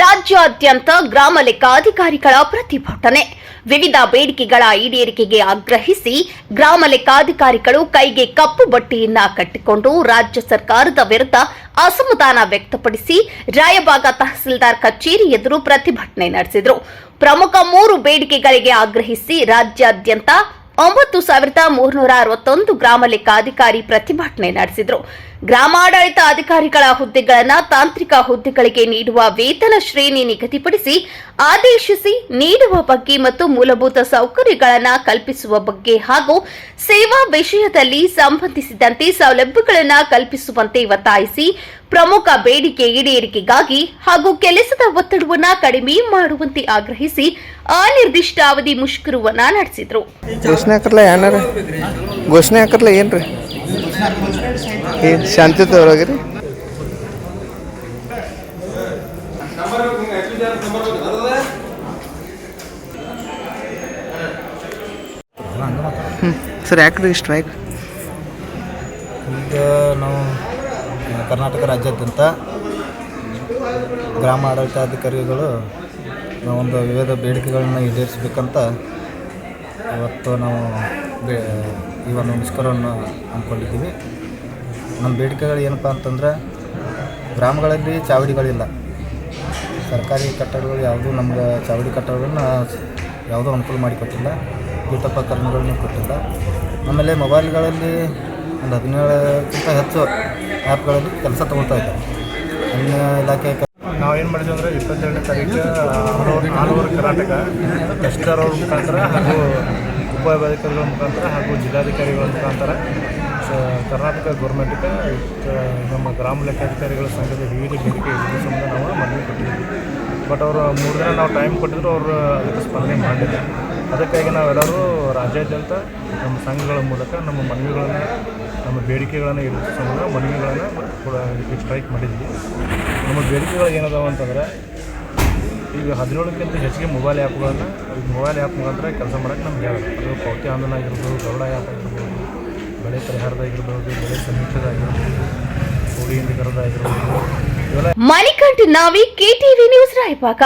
ರಾಜ್ಯಾದ್ಯಂತ ಗ್ರಾಮ ಲೆಕ್ಕಾಧಿಕಾರಿಗಳ ಪ್ರತಿಭಟನೆ. ವಿವಿಧ ಬೇಡಿಕೆಗಳ ಈಡೇರಿಕೆಗೆ ಆಗ್ರಹಿಸಿ ಗ್ರಾಮ ಲೆಕ್ಕಾಧಿಕಾರಿಗಳು ಕೈಗೆ ಕಪ್ಪು ಬಟ್ಟೆಯನ್ನ ಕಟ್ಟಿಕೊಂಡು ರಾಜ್ಯ ಸರ್ಕಾರದ ವಿರುದ್ಧ ಅಸಮಾಧಾನ ವ್ಯಕ್ತಪಡಿಸಿ ರಾಯಬಾಗ ತಹಸೀಲ್ದಾರ್ ಕಚೇರಿ ಎದುರು ಪ್ರತಿಭಟನೆ ನಡೆಸಿದರು. ಪ್ರಮುಖ ಮೂರು ಬೇಡಿಕೆಗಳಿಗೆ ಆಗ್ರಹಿಸಿ ರಾಜ್ಯಾದ್ಯಂತ ಒಂಬತ್ತು ಸಾವಿರದ ಮೂರ್ನೂರ ಅರವತ್ತೊಂದು ಗ್ರಾಮ ಲೆಕ್ಕಾಧಿಕಾರಿ ಪ್ರತಿಭಟನೆ ನಡೆಸಿದರು. ಗ್ರಾಮಾಡಳಿತ ಅಧಿಕಾರಿಗಳ ಹುದ್ದೆಗಳನ್ನು ತಾಂತ್ರಿಕ ಹುದ್ದೆಗಳಿಗೆ ನೀಡುವ ವೇತನ ಶ್ರೇಣಿ ನಿಗದಿಪಡಿಸಿ ಆದೇಶಿಸಿ ನೀಡುವ ಬಗ್ಗೆ ಮತ್ತು ಮೂಲಭೂತ ಸೌಕರ್ಯಗಳನ್ನು ಕಲ್ಪಿಸುವ ಬಗ್ಗೆ ಹಾಗೂ ಸೇವಾ ವಿಷಯದಲ್ಲಿ ಸಂಬಂಧಿಸಿದಂತೆ ಸೌಲಭ್ಯಗಳನ್ನು ಕಲ್ಪಿಸುವಂತೆ ಒತ್ತಾಯಿಸಿ ಪ್ರಮುಖ ಬೇಡಿಕೆ ಈಡೇರಿಕೆಗಾಗಿ ಹಾಗೂ ಕೆಲಸದ ಒತ್ತಡವನ್ನು ಕಡಿಮೆ ಮಾಡುವಂತೆ ಆಗ್ರಹಿಸಿ ಅನಿರ್ದಿಷ್ಟ ಅವಧಿ ಮುಷ್ಕರವನ್ನ ನಡೆಸಿದ್ರು. ಘೋಷಣೆ ಹಾಕರ್ಲ ಏನಾರ ಘೋಷಣೆ ಹಾಕರ್ಲ ಏನ್ರಿ? ರೀ ಏನು ಶಾಂತಿಯುತವ್ರಾಗ ಸರ್ ಯಾಕ್ರಿ ಸ್ಟ್ರೈಕ್ ಈಗ ನಾವು ಕರ್ನಾಟಕ ರಾಜ್ಯಾದ್ಯಂತ ಗ್ರಾಮ ಆಡಳಿತಾಧಿಕಾರಿಗಳು ಒಂದು ವಿವಿಧ ಬೇಡಿಕೆಗಳನ್ನು ಈಡೇರಿಸಬೇಕಂತ ಇವತ್ತು ನಾವು ಬೇ ಈ ಒಂದು ಮುಷ್ಕರವನ್ನು ಅಂದ್ಕೊಂಡಿದ್ದೀವಿ ನಮ್ಮ ಬೇಡಿಕೆಗಳು ಏನಪ್ಪ ಅಂತಂದ್ರೆ ಗ್ರಾಮಗಳಲ್ಲಿ ಚಾವಡಿಗಳಿಲ್ಲ. ಸರ್ಕಾರಿ ಕಟ್ಟಡಗಳು ಯಾವುದೂ ನಮ್ಗೆ ಚಾವಡಿ ಕಟ್ಟಡಗಳನ್ನ ಯಾವುದೂ ಅನುಕೂಲ ಮಾಡಿಕೊಟ್ಟಿಲ್ಲ. ಪೀಠೋಪಕರಣಗಳನ್ನು ಕೊಟ್ಟಿಲ್ಲ. ಆಮೇಲೆ ಮೊಬೈಲ್ಗಳಲ್ಲಿ ಒಂದು ಹದಿನೇಳಕ್ಕಿಂತ ಹೆಚ್ಚು ಆ್ಯಪ್ಗಳಲ್ಲಿ ಕೆಲಸ ತಗೊಳ್ತಾ ಇದ್ದಾರೆ. ಅನ್ನ ಇಲಾಖೆ ನಾವು ಏನು ಮಾಡಿದ್ವಿ ಅಂದರೆ ಇಪ್ಪತ್ತೆರಡನೇ ತಾರೀಕು ಆಲ್ ಓವರ್ ಕರ್ನಾಟಕ ಟೆಸ್ಟರ್ ಅವ್ರ ಮುಖಾಂತರ ಹಾಗೂ ಉಪವಿಭಾಗಾಧಿಕಾರಿಗಳ ಮುಖಾಂತರ ಹಾಗೂ ಜಿಲ್ಲಾಧಿಕಾರಿಗಳ ಮುಖಾಂತರ ಕರ್ನಾಟಕ ಗೌರ್ಮೆಂಟ್ಗೆ ನಮ್ಮ ಗ್ರಾಮ ಲೆಕ್ಕಾಧಿಕಾರಿಗಳ ಸಂಘದ ವಿವಿಧ ಬೇಡಿಕೆ ಇದ್ರ ಸಂಬಂಧ ನಾವು ಮನವಿ ಕೊಟ್ಟಿದ್ದೀವಿ. ಬಟ್ ಅವರು ಮೂರು ದಿನ ನಾವು ಟೈಮ್ ಕೊಟ್ಟಿದ್ರು, ಅವರು ಅದಕ್ಕೆ ಸ್ಪಂದನೆ ಮಾಡಲಿಲ್ಲ. ಅದಕ್ಕಾಗಿ ನಾವೆಲ್ಲರೂ ರಾಜ್ಯಾದ್ಯಂತ ನಮ್ಮ ಸಂಘಗಳ ಮೂಲಕ ನಮ್ಮ ಮನವಿಗಳನ್ನು ನಮ್ಮ ಬೇಡಿಕೆಗಳನ್ನು ಸಂಬಂಧ ಮನವಿಗಳನ್ನು ಕೂಡ ಸ್ಟ್ರೈಕ್ ಮಾಡಿದ್ವಿ. ನಮ್ಮ ಬೇಡಿಕೆಗಳು ಏನದಾವ ಅಂತಂದ್ರೆ, ಈಗ ಹದಿನೇಳಕ್ಕಿಂತ ಹೆಚ್ಚಿಗೆ ಮೊಬೈಲ್ ಆ್ಯಪ್ಗಳನ್ನು ಮೊಬೈಲ್ ಆ್ಯಪ್ ಮುಖಾಂತರ ಕೆಲಸ ಮಾಡೋಕ್ಕೆ ನಮ್ಗೆ ಹೇಳೋದು ಅದು ಪೌತಿ ಆಂದೋಲನ ಆಗಿರ್ಬೋದು, ಗರುಡ ಆ್ಯಪ್ ಆಗಿರ್ಬೋದು, ಬೆಳೆ ಪರಿಹಾರದಾಗಿರ್ಬೋದು ಬೆಳೆ ಸಮೀಕ್ಷೆದಾಗಿರ್ಬೋದು ಕೋಡಿ ಕರೆದಾಗಿರ್ಬೋದು ಮಣಿಕಂಠ ನಾವಿ ಕೆಟಿವಿ ನ್ಯೂಸ್ ರಾಯಬಾಗ